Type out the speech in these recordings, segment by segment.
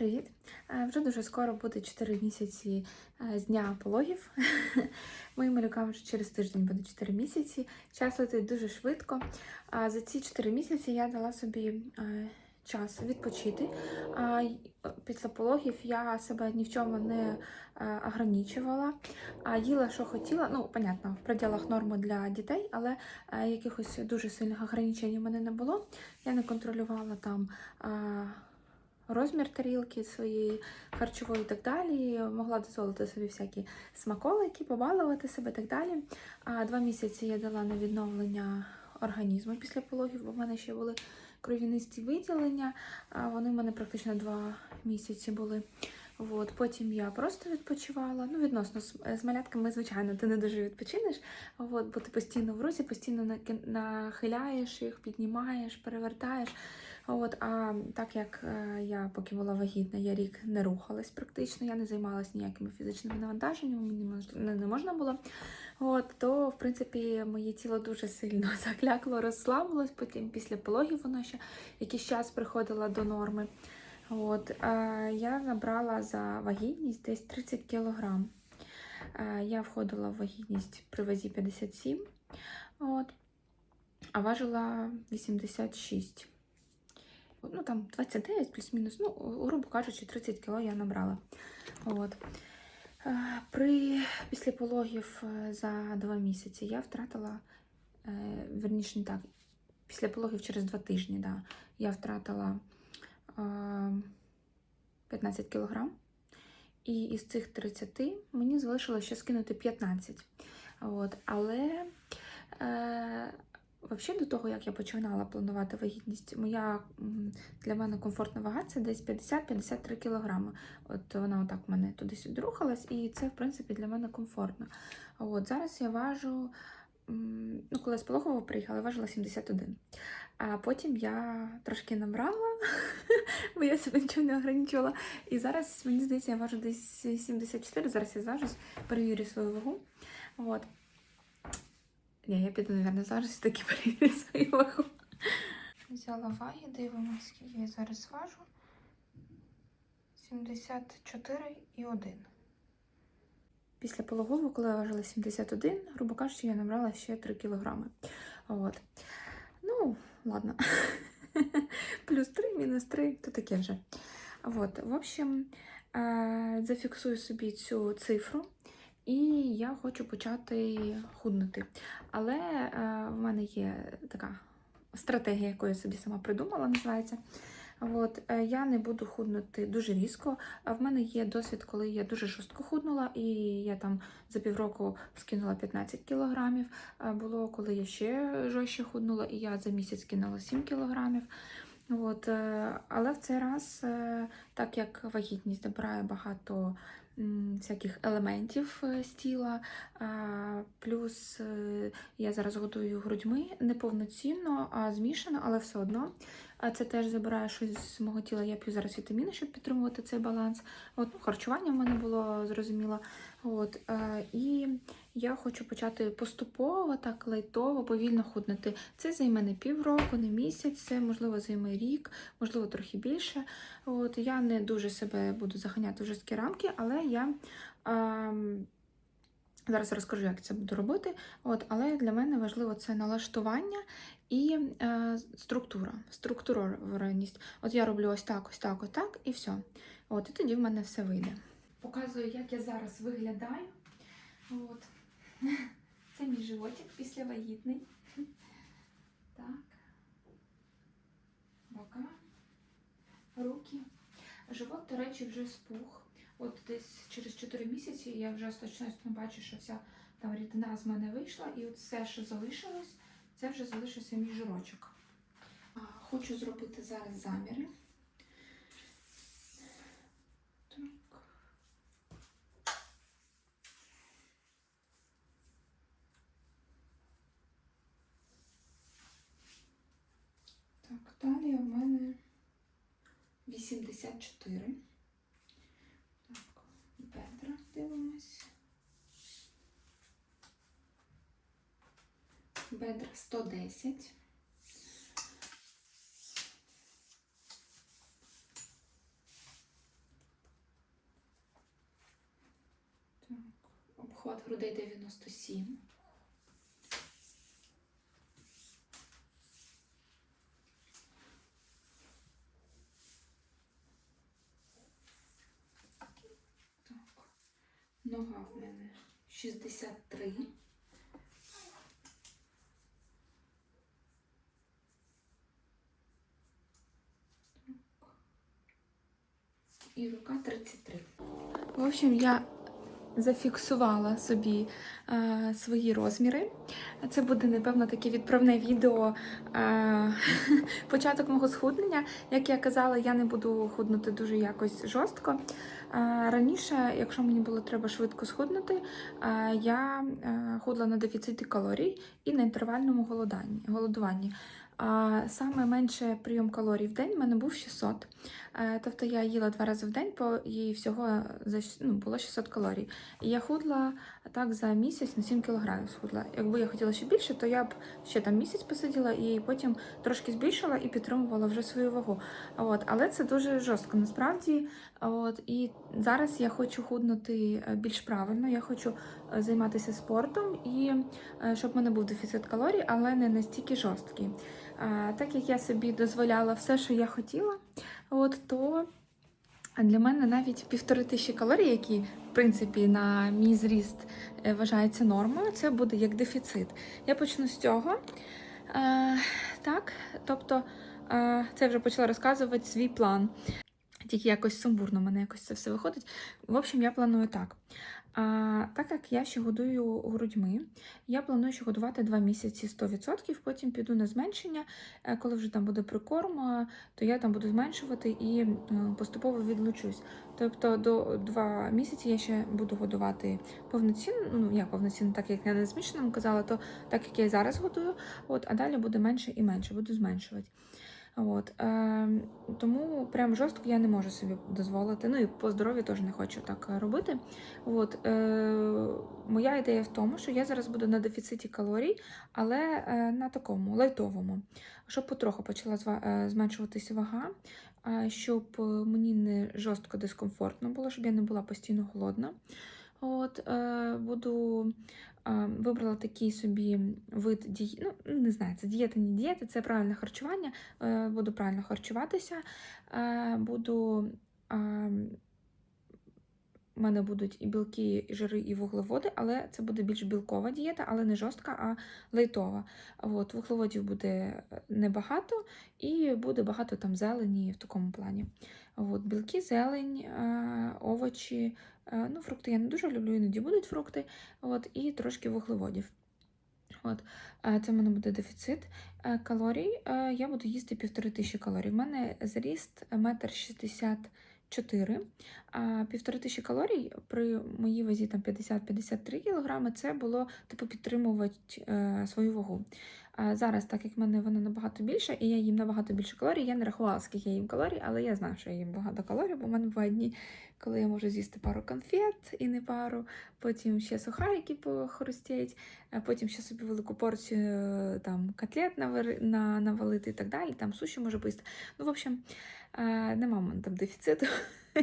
привіт! Е, Вже дуже скоро буде 4 місяці е, з дня пологів. Моїм малюкам вже через тиждень буде 4 місяці. Час летить дуже швидко. А За ці 4 місяці я дала собі е, час відпочити. Після пологів я себе ні в чому не ограничувала, їла, що хотіла. Ну, понятно, в пределах норми для дітей, але якихось дуже сильних ограничень у мене не було. Я не контролювала там. Розмір тарілки своєї харчової і так далі. Могла дозволити собі всякі смаколики, побалувати себе і так далі. А два місяці я дала на відновлення організму після пологів, бо в мене ще були кров'янисті виділення. А вони в мене практично два місяці були. От, потім я просто відпочивала. Ну, відносно з, з малятками, звичайно, ти не дуже відпочинеш, от, бо ти постійно в русі, постійно нахиляєш їх, піднімаєш, перевертаєш. От, а так як е, я поки була вагітна, я рік не рухалась практично, я не займалася ніякими фізичними навантаженнями, мені не, можна було. От, то, в принципі, моє тіло дуже сильно заклякло, розслабилось, потім після пологів воно ще якийсь час приходило до норми. От, е, я набрала за вагітність десь 30 кілограм. Е, я входила в вагітність при вазі 57, от, а важила 86 ну там 29 плюс-мінус, ну, грубо кажучи, 30 кг я набрала. От. Е, При після пологів е, за два місяці я втратила, е, верніше не так, після пологів через два тижні, да, я втратила е, 15 кг. І із цих 30 мені залишилося ще скинути 15. От. Але е, Взагалі, до того, як я починала планувати вагітність, моя для мене комфортна вага це десь 50-53 кілограми. От вона отак в мене туди-сюди рухалась, і це, в принципі, для мене комфортно. От зараз я важу, ну, коли з пологового приїхала, я важила 71. А потім я трошки набрала, бо я себе нічого не ограничувала. І зараз, мені здається, я важу десь 74, зараз я зважусь, перевірю свою вагу. От. Ні, я піду, мабуть, зараз таки перевірю свою вагу. Взяла ваги, дивимося, скільки я зараз важу. 74 і 1. Після пологового, коли я важила 71, грубо кажучи, я набрала ще 3 кілограми. От. Ну, ладно. Плюс 3, мінус 3, то таке вже. От. В общем, е, зафіксую собі цю цифру. І я хочу почати худнути. Але е, в мене є така стратегія, яку я собі сама придумала, називається. От, е, я не буду худнути дуже різко. В мене є досвід, коли я дуже жорстко худнула, і я там за півроку скинула 15 кілограмів. Було, коли я ще жорстче худнула, і я за місяць скинула 7 кілограмів. От, е, але в цей раз, е, так як вагітність забирає багато всяких елементів е, з тіла, плюс е, я зараз годую грудьми неповноцінно, а змішано, але все одно. Це теж забирає щось з мого тіла. Я п'ю зараз вітаміни, щоб підтримувати цей баланс. От, харчування в мене було зрозуміло. От, е, і я хочу почати поступово, так лайтово, повільно худнути. Це займе не півроку, не місяць, це можливо займе рік, можливо, трохи більше. От, я не дуже себе буду заганяти в жорсткі рамки, але я. ем, Зараз розкажу, як це буду робити. От, але для мене важливо це налаштування і е, структура, структурованість. От я роблю ось так, ось так, ось так, і все. От, і тоді в мене все вийде. Показую, як я зараз виглядаю. От. Це мій животик після вагітний. Так. Бока, руки. Живот, до речі, вже спух. От десь через 4 місяці я вже точністю бачу, що вся там рідина з мене вийшла, і от все, що залишилось, це вже залишився мій жирочок. Хочу зробити зараз заміри. 84. Так, бедра дивимось. Бедра 110. Так, обхват грудей 97. 63. І рука 33. В общем, я зафіксувала собі е, свої розміри. Це буде, напевно, таке відправне відео. Е, початок мого схуднення. Як я казала, я не буду худнути дуже якось жорстко. Е, раніше, якщо мені було треба швидко схуднути, е, я е, худла на дефіциті калорій і на інтервальному голоданні, голодуванні. Саме менше прийом калорій в день в мене був 600. Е, Тобто я їла два рази в день, по і всього ну, було 600 калорій. І я худла так за місяць на 7 кілограмів схудла. Якби я хотіла ще більше, то я б ще там місяць посиділа і потім трошки збільшила і підтримувала вже свою вагу. От, але це дуже жорстко насправді. От, і зараз я хочу худнути е, більш правильно. Я хочу е, займатися спортом і е, щоб в мене був дефіцит калорій, але не настільки жорсткий. Так як я собі дозволяла все, що я хотіла, от то для мене навіть півтори тисячі калорій, які в принципі на мій зріст вважаються нормою, це буде як дефіцит. Я почну з цього. Так, тобто це вже почала розказувати свій план. Тільки якось сумбурно в мене якось це все виходить. В общем, я планую так. А, так як я ще годую грудьми, я планую ще годувати 2 місяці 100%, потім піду на зменшення. Е, Коли вже там буде прикорм, е, то я там буду зменшувати і е, поступово відлучусь. Тобто до 2 місяці я ще буду годувати повноцінно, ну як повноцінно, так як я на змішаному казала, то так як я і зараз годую, от, а далі буде менше і менше, буду зменшувати. От, е, тому прям жорстко я не можу собі дозволити. Ну і по здоров'ю теж не хочу так е, робити. От, е, моя ідея в тому, що я зараз буду на дефіциті калорій, але е, на такому лайтовому, щоб потроху почала е, зменшуватися вага, е, щоб мені не жорстко дискомфортно було, щоб я не була постійно голодна. От, е, буду е, вибрала такий собі вид дії... ну, не знаю, це дієта, не дієта, це правильне харчування. Е, буду правильно харчуватися, е, буду. Е, у мене будуть і білки, і жири, і вуглеводи, але це буде більш білкова дієта, але не жорстка, а лайтова. От, вуглеводів буде небагато, і буде багато там зелені в такому плані. От, білки, зелень, е, овочі. Е, ну, фрукти я не дуже люблю, іноді будуть фрукти, от, і трошки вуглеводів. От, е, це в мене буде дефіцит е, калорій. Я буду їсти півтори тисячі калорій. У мене зріст метр шістдесят 4. А півтори тисячі калорій при моїй вазі там 50-53 кг це було типу підтримувати е, свою вагу. Зараз, так як в мене вона набагато більша, і я їм набагато більше калорій, я не рахувала, скільки я їм калорій, але я знаю, що я їм багато калорій, бо в мене бувають дні, коли я можу з'їсти пару конфет і не пару, потім ще сухарики похрустять, потім ще собі велику порцію е, там котлет навалити і так далі, там суші можу поїсти. Ну, в общем, е, нема мене там дефіциту.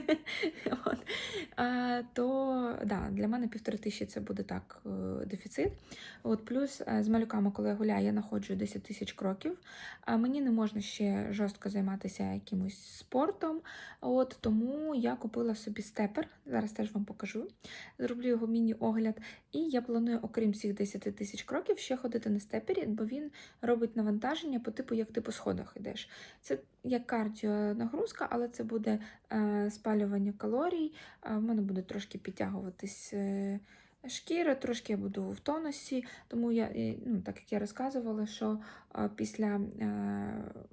А, то да, для мене півтори тисячі це буде так е, дефіцит. От, плюс е, з малюками, коли я гуляю, я знаходжу 10 тисяч кроків. А мені не можна ще жорстко займатися якимось спортом. От, тому я купила собі степер. Зараз теж вам покажу. Зроблю його міні-огляд. І я планую, окрім цих 10 тисяч кроків, ще ходити на степері, бо він робить навантаження по типу, як ти по сходах йдеш. Це як кардіонагрузка, але це буде е, спалювання калорій. Е, мене буде трошки підтягуватись е, шкіра, трошки я буду в тонусі. Тому я, ну, так як я розказувала, що після е,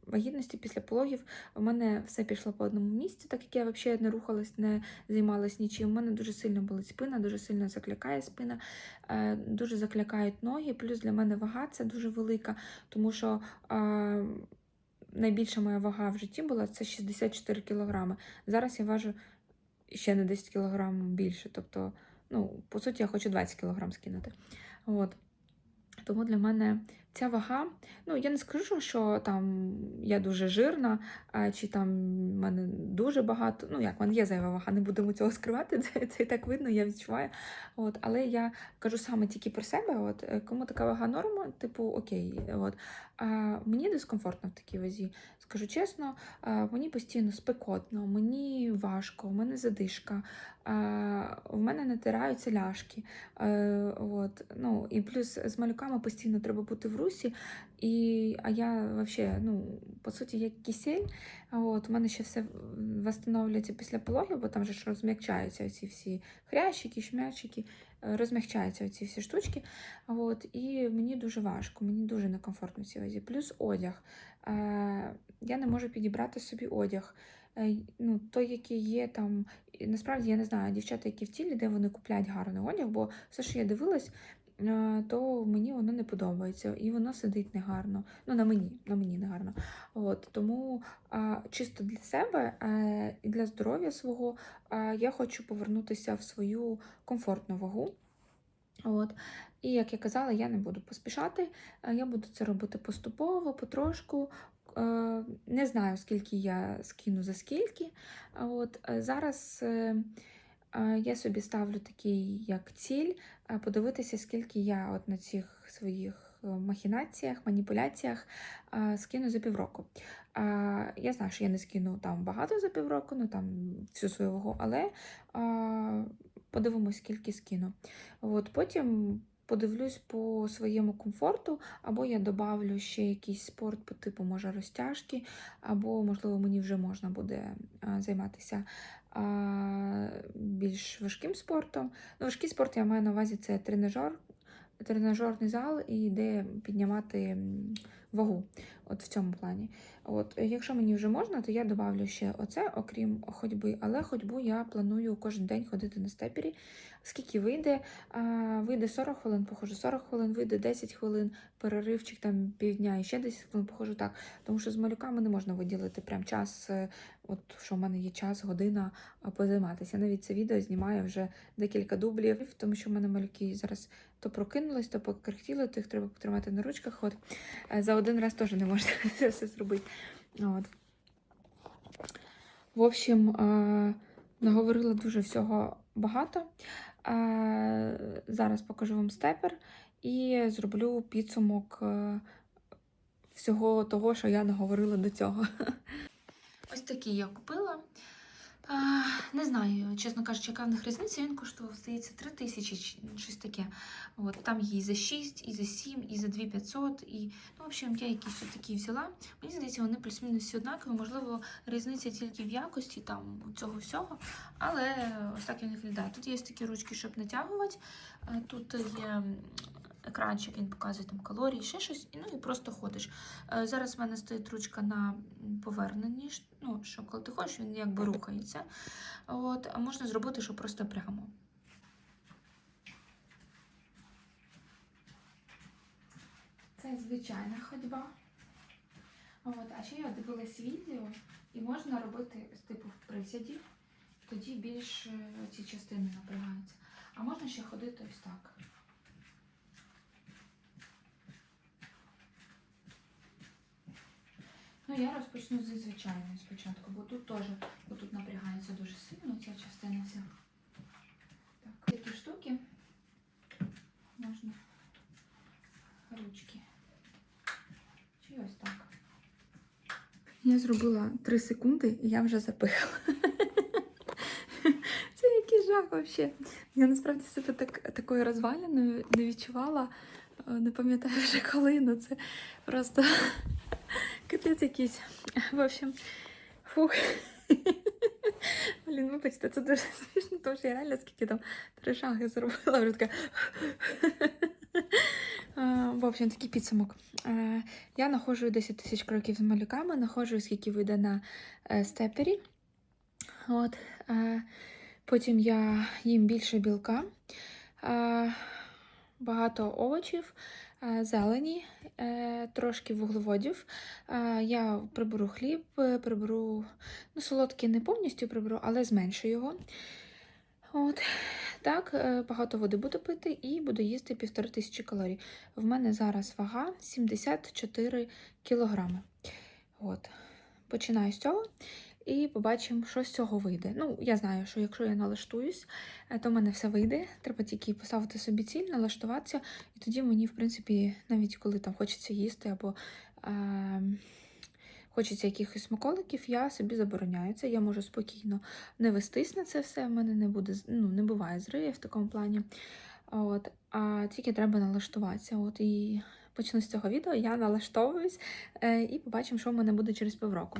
вагітності, після пологів, у мене все пішло по одному місці, так як я взагалі не рухалась, не займалась нічим. У мене дуже сильно болить спина, дуже сильно заклякає спина, е, дуже заклякають ноги. Плюс для мене вага це дуже велика, тому що. Найбільша моя вага в житті була це 64 кілограми. Зараз я важу ще на 10 кілограм більше. Тобто, ну, по суті, я хочу 20 кілограм скинути. От. Тому для мене ця вага, ну я не скажу, що там я дуже жирна, чи там в мене дуже багато. Ну, як в мене є зайва вага, не будемо цього скривати, це, це і так видно, я відчуваю. От, але я кажу саме тільки про себе. От, е, кому така вага норма, типу окей. От. А мені дискомфортно в такій вазі. Скажу чесно, а, мені постійно спекотно, мені важко, у мене задишка, а, в мене натираються ляшки. Е, от, ну, і плюс з малюками постійно треба бути в русі. І, а я взагалі, ну, по суті, як кисель. От, у мене ще все встановлюється після пологів, бо там же ж розм'якчаються ці всі хрящики, шмячики, е, розм'якчаються ці всі штучки. От, і мені дуже важко, мені дуже некомфортно в цій вазі. Плюс одяг. Е, я не можу підібрати собі одяг. Е, ну, той, який є там. Насправді я не знаю, дівчата, які в тілі, де вони купляють гарний одяг, бо все, що я дивилась, то мені воно не подобається і воно сидить негарно. Ну, на мені, на мені негарно. От, тому а, чисто для себе е, і для здоров'я свого а, я хочу повернутися в свою комфортну вагу. От. І як я казала, я не буду поспішати, е, я буду це робити поступово, потрошку. Е, Не знаю, скільки я скину за скільки. От, е, зараз е, е, я собі ставлю такий як ціль подивитися, скільки я от на цих своїх е, махінаціях, маніпуляціях скину за півроку. Я знаю, що я не скину там багато за півроку, ну там всю свою вагу, але подивимось, скільки скину. От, потім подивлюсь по своєму комфорту, або я добавлю ще якийсь спорт по типу, може, розтяжки, або, можливо, мені вже можна буде займатися більш важким спортом. Ну, важкий спорт я маю на увазі це тренажер, тренажерний зал і де піднімати вагу. От в цьому плані. От, якщо мені вже можна, то я добавлю ще оце, окрім ходьби. Але ходьбу я планую кожен день ходити на степері. Скільки вийде? А, вийде 40 хвилин, походжу 40 хвилин, вийде 10 хвилин, переривчик там півдня і ще 10 хвилин походжу так. Тому що з малюками не можна виділити прям час, е, от що в мене є час, година позайматися. Навіть це відео знімаю вже декілька дублів, тому що в мене малюки зараз то прокинулись, то покрихтіли, то їх треба потримати на ручках. От. Е, За один раз теж не можна це все зробити. От. В общем, е, наговорила дуже всього багато. Е, Зараз покажу вам степер і зроблю підсумок е, всього того, що я наговорила до цього. Ось такий я купила. Не знаю, чесно кажучи, яка в них різниця. Він коштував, здається, 3 тисячі щось таке. От, там є і за 6, і за 7, і за 2500. І, ну, в общем, я якісь такі взяла. Мені здається, вони плюс-мінус однакові. Можливо, різниця тільки в якості там цього всього. Але ось так він виглядає. Тут є такі ручки, щоб натягувати. Е, Тут є екранчик, він показує там калорії, ще щось, і, ну і просто ходиш. Е, Зараз в мене стоїть ручка на поверненні, ну, що коли ти ходиш, він якби рухається. От, а можна зробити, що просто прямо. Це звичайна ходьба. От, а ще я дивилась відео, і можна робити типу в присіді, тоді більш е, ці частини напрягаються. А можна ще ходити ось так. Ну, я розпочну зі звичайної спочатку, бо тут теж напрягається дуже сильно ця частина вся. Так, такі штуки можна ручки. Чи ось так. Я зробила 3 секунди і я вже запихала. Це який жах взагалі. Я насправді себе так, такою розваляною не відчувала. Е, Не пам'ятаю вже коли, але це просто капець якийсь. В общем, фух. Блін, вибачте, це дуже смішно, тому що я реально скільки там три шаги зробила, вже така. В общем, такий підсумок. Я находжу 10 тисяч кроків з малюками, находжу, скільки вийде на е, степері. От, потім я їм більше білка, багато овочів, зелені, е, трошки вуглеводів. Е, Я приберу хліб, е, приберу, ну, солодкий не повністю приберу, але зменшу його. От так, е, багато води буду пити і буду їсти півтори тисячі калорій. В мене зараз вага 74 кілограми. От. Починаю з цього і побачимо, що з цього вийде. Ну, я знаю, що якщо я налаштуюсь, е, то в мене все вийде. Треба тільки поставити собі ціль, налаштуватися, і тоді мені, в принципі, навіть коли там хочеться їсти або. Е- Хочеться якихось смаколиків, я собі забороняю це. Я можу спокійно не вестись на це все. В мене не буде ну, не буває зривів в такому плані. От, а тільки треба налаштуватися. От і почну з цього відео. Я налаштовуюсь е, і побачимо, що в мене буде через півроку.